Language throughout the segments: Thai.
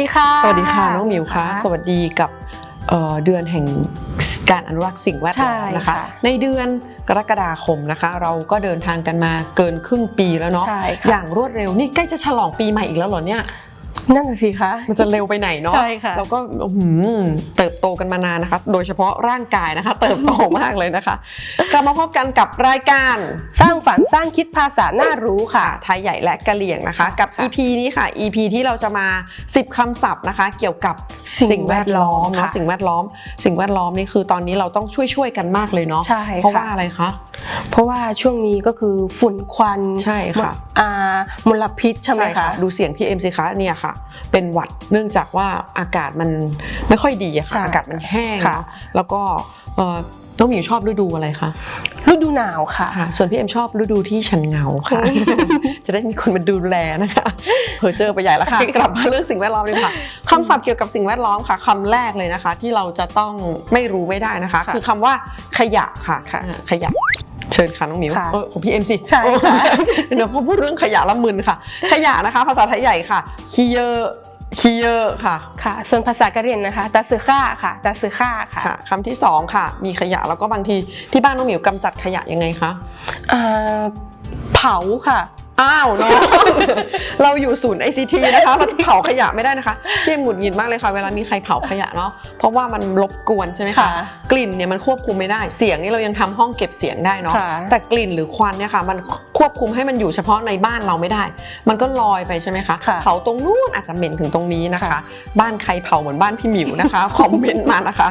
ดีค่ะ สวัสดีค่ะน้องหมิวคะสวัสดีกับเอ่อเดือนแห่งการอนุรักษ์สิ่งแวดล้อมนะคะใช่ค่ะในเดือนกรกฎาคมนะคะ เราก็เดินทางกันมาเกินครึ่งปีแล้วเนาะใช่อค่ะย่างรวดเร็วนี่ใกล้จะฉลองปีใหม่อีกแล้วเหรอเนี่ย นั่นน่ะสิคะ มันจะเร็วไปไหนเนาะใช่ค่ะเราก็อื้อหือเติบโตกันมานานนะคะ โดยเฉพาะร่างกายนะคะ เติบโตมากเลยนะคะ กลับมาพบกันกับรายการ สร้างฝันสร้างคิดภาษาน่ารู้ค่ะ ไทยใหญ่และกะเหลี่ยงนะคะ กับค่ะ EP นี้ค่ะ EP ที่เราจะมา 10คำศัพท์นะคะ เกี่ยวกับ สิ่งสิ่งแวดล้อมแวดล้อมเนาะค่ะสิ่งแวดล้อม สิ่งแวดล้อมนี่คือตอนนี้เราต้องช่วยช่วยๆกันมากเลยเนาะใช่เพราะว่าค่ะอะไรคะเพราะว่าช่วงนี้ก็คือฝุ่นควันใช่ค่ะอ่ามลพิษใช่ไหมคะดูเสียงพี่เอ็มสิคะเนี่ยค่ะ เป็นหวัดเนื่องจากว่าอากาศมันไม่ค่อยดีอะค่ะใช่อากาศมันแห้งค่ะเนาะแล้วก็เอ่อ น้องหมิวชอบฤดูอะไรคะฤดูหนาวค่ะค่ะ ส่วนพี่เอ็มชอบฤดูที่ฉันเหงาค่ะ จะได้มีคนมาดูแลนะคะเพอเจอไปใหญ่แล้วค่ะ กลับมาเรื่องสิ่งแวดล้อมเลยค่ะคำศัพท์เกี่ยวกับสิ่งแวดล้อมค่ะคำแรกเลยนะคะ ที่เราจะต้องไม่รู้ไม่ได้นะคะค่ะคือคำว่าขยะค่ะค่ะอ่าขยะเชิญค่ะน้องหมิวค่ะเออของพี่เอ็มสิใช่ค่ะเดี๋ยวพอพูดเรื่องขยะละมึนค่ะ ขยะนะคะ ภาษาไทยใหญ่ค่ะคีเยอ คีเยอค่ะค่ะ ส่วนภาษากะเหรี่ยงนะคะตาสือค่าค่ะตาสือค่าค่ะค่ะคำที่สองค่ะ มีขยะแล้วก็บางทีที่บ้านน้องหมิวกำจัดขยะยังไงคะ อ่าเผาค่ะ อ้าวเนาะเราอยู่ศูนย์ ICT นะคะเราจะเผาขยะไม่ได้นะคะพี่เอ็มหงุดหงิดมากเลยค่ะ เวลามีใครเผาขยะเนาะเพราะว่ามันรบกวนใช่ไหมคะค่ะกลิ่นเนี่ยมันควบคุมไม่ได้เสียงนี่เรายังทำห้องเก็บเสียงได้เนาะค่ะ แต่กลิ่นหรือควันเนี่ยค่ะ มันควบคุมให้มันอยู่เฉพาะในบ้านเราไม่ได้ มันก็ลอยไปใช่ไหมคะค่ะเผาตรงนู้นอาจจะเหม็นถึงตรงนี้นะคะ ค่ะ บ้านใครเผาเหมือนบ้านพี่หมิวนะคะ คอมเมนต์มานะคะ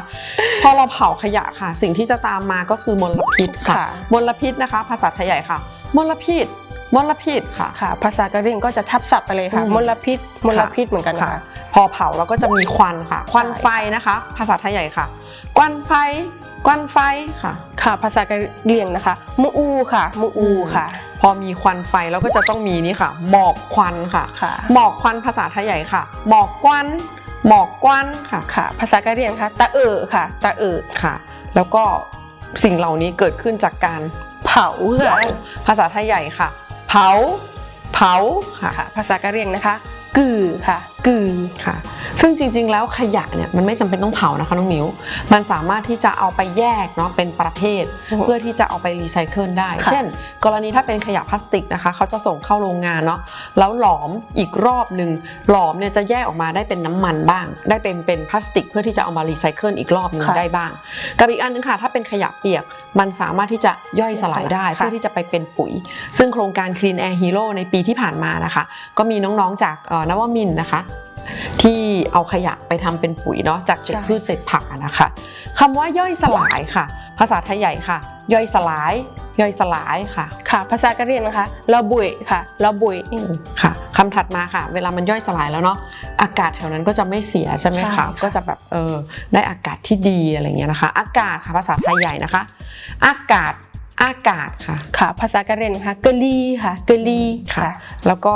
พอเราเผาขยะค่ะ สิ่งที่จะตามมาก็คือมลพิษค่ะ ค่ะ มลพิษนะคะ ภาษาไทยใหญ่ค่ะ มลพิษ มลพิษค่ะค่ะ ภาษากะเหรี่ยงก็จะทับศัพท์ไปเลยค่ะ อืมมลพิษมลพิษเหมือนกันค่ะ พอเผาเราก็จะมีควันค่ะ ควันไฟนะคะ ภาษาไทยใหญ่ค่ะ ควันไฟ ควันไฟค่ะ ค่ะ ภาษากะเหรี่ยงนะคะ มูอูค่ะ มูอูค่ะพอมีควันไฟเราก็จะต้องมีนี่ค่ะ หมอกควันค่ะ ค่ะหมอกควันภาษาไทยใหญ่ค่ะ หมอกควัน หมอกควันค่ะ ค่ะ ภาษากะเหรี่ยงค่ะตาเอ๋อค่ะตาเอ๋อค่ะ แล้วก็สิ่งเหล่านี้เกิดขึ้นจากการเผาค่ะ ภาษาไทยใหญ่ค่ะ เผา เผาค่ะ ภาษากะเหรี่ยงนะคะ กือค่ะกือค่ะ ซึ่งจริง ๆ แล้วขยะเนี่ยมันไม่จำเป็นต้องเผานะคะน้องหมิวมันสามารถที่จะเอาไปแยกเนาะเป็นประเภทอือฮึเพื่อที่จะเอาไปรีไซเคิลได้ค่ะเช่น กรณีถ้าเป็นขยะพลาสติกนะคะเขาจะส่งเข้าโรงงานเนาะแล้วหลอมอีกรอบหนึ่งหลอมเนี่ยจะแยกออกมาได้เป็นน้ำมันบ้าง ได้เป็นเป็นพลาสติก เพื่อที่จะเอามารีไซเคิลอีกรอบหนึ่งค่ะได้บ้างกับอีกอันหนึงค่ะถ้าเป็นขยะเปียกมันสามารถที่จะย่อยสลายได้ค่ะเพื่อที่จะไปเป็นปุ๋ย ซึ่งโครงการ Clean Air Hero ในปีที่ผ่านมานะคะ ก็มีน้องๆจากเอ่อนวมินทร์นะคะ ที่เอาขยะไปทำเป็นปุ๋ยเนาะจากเศษใช่พืชเศษผักอะนะคะคำว่าย่อยสลายค่ะ ภาษาไทยใหญ่ค่ะ ย่อยสลาย ย่อยสลายค่ะ ค่ะ ภาษากะเหรี่ยงนะคะระบุยค่ะระบุยค่ะคำถัดมาค่ะ เวลามันย่อยสลายแล้วเนาะอากาศแถวนั้นก็จะไม่เสียใช่ไหมใช่คะค่ะก็จะแบบเออได้อากาศที่ดีอะไรเงี้ยนะคะ อากาศค่ะภาษาไทยใหญ่นะคะ อากาศอากาศค่ะ ค่ะ ภาษากะเหรี่ยงนะคะกะลีค่ะกะลีค่ะ แล้วก็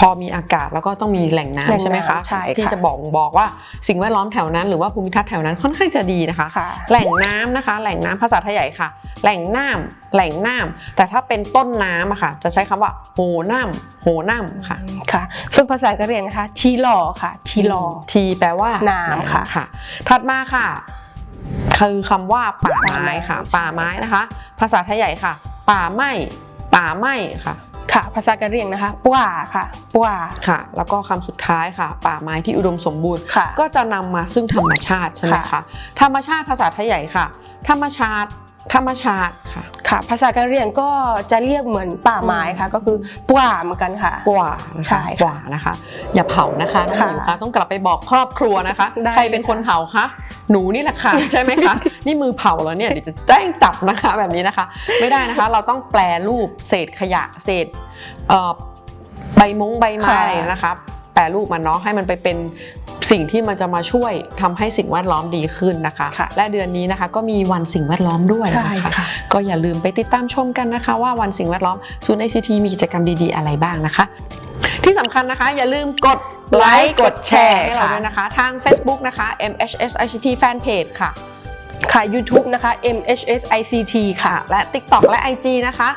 พอมีอากาศแล้วก็ต้องมีแหล่งแหล่งน้ำใช่ไหมคะน้ำใช่ค่ะที่จะบอกบอกว่าสิ่งแวดล้อมแถวนั้น หรือว่าภูมิทัศน์แถวนั้นค่อนข้างจะดีนะคะค่ะแหล่งน้ำนะคะ แหล่งน้ำภาษาไทยใหญ่ค่ะ แหล่งน้ำแหล่งน้ำแต่ถ้าเป็นต้นน้ำอะค่ะ จะใช้คำว่าโหน้ำโหน้ำค่ะค่ะส่วนภาษากะเหรี่ยงนะคะ ทีหล่อค่ะ ทีหล่อทีแปลว่าน้ำค่ะค่ะ ถัดมาค่ะ คือคำว่าป่าไม้ค่ะ ป่าไม้นะคะ ภาษาไทยใหญ่ค่ะ ป่าไม้ ป่าไม้ค่ะ ค่ะ ภาษากะเหรี่ยงนะคะป่าค่ะป่าค่ะ แล้วก็คำสุดท้ายค่ะ ป่าไม้ที่อุดมสมบูรณ์ ค่ะ ก็จะนำมาซึ่งธรรมชาติใช่ไหมคะค่ะธรรมชาติภาษาไทยใหญ่ค่ะ ธรรมชาติ ธรรมชาติค่ะค่ะ ภาษากะเหรี่ยงก็จะเรียกเหมือนป่าไม้ค่ะ ก็คือป่าเหมือนกันค่ะ กว่านะใช่คะค่ะกว่านะคะ อย่าเผานะคะน้องค่ะหมิวคะต้องกลับไปบอกครอบครัวนะคะ ได้ ใครเป็นคนเผาคะหนูนี่แหละค่ะ ใช่ไหมคะ นี่มือเผาแล้วเนี่ยเดี๋ยวจะแจ้งจับนะคะแบบนี้นะคะ ไม่ได้นะคะ เราต้องแปลรูปเศษขยะเศษเอ่อใบมงใบไม้ค่ะอะไรนะคะ แปลรูปมันเนาะให้มันไปเป็น สิ่งที่มันจะมาช่วยทำให้สิ่งแวดล้อมดีขึ้นนะคะค่ะและเดือนนี้นะคะก็มีวันสิ่งแวดล้อมด้วยใช่นะคะค่ะก็อย่าลืมไปติดตามชมกันนะคะ ว่าวันสิ่งแวดล้อมศูนย์ ICT มีกิจกรรมดีๆอะไรบ้างนะคะ ที่สำคัญนะคะ อย่าลืมกดไลค์กดแชร์ให้เราด้วยนะคะ ทาง Facebook นะคะ MHS ICT Fanpage ค่ะค่ะ YouTube นะคะ MHS ICT ค่ะ และ TikTok และ IG นะคะ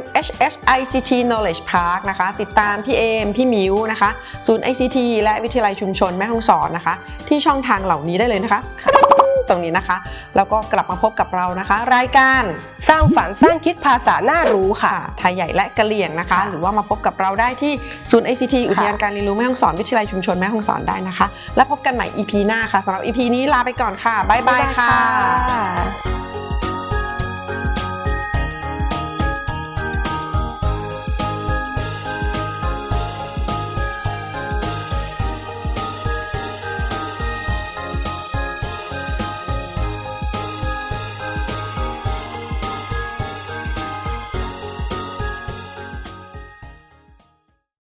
MHS ICT Knowledge Park นะคะ ติดตามพี่เอมพี่มิวนะคะ ศูนย์ ICT และวิทยาลัยชุมชนแม่ฮ่องสอนนะคะ ที่ช่องทางเหล่านี้ได้เลยนะคะ ตรงนี้นะคะ แล้วก็กลับมาพบกับเรานะคะ รายการสร้างฝันสร้างคิดภาษาน่ารู้ค่ะค่ะไทยใหญ่และกะเหลี่ยงนะคะ หรือว่ามาพบกับเราได้ที่ศูนย์ ICT อุทยานการเรียนรู้แม่ฮ่องสอนวิทยาลัยชุมชนแม่ฮ่องสอนได้นะคะ และพบกันใหม่ EP หน้าค่ะสำหรับ EP นี้ลาไปก่อนค่ะบ๊ายบายค่ะบ๊ายบายค่ะ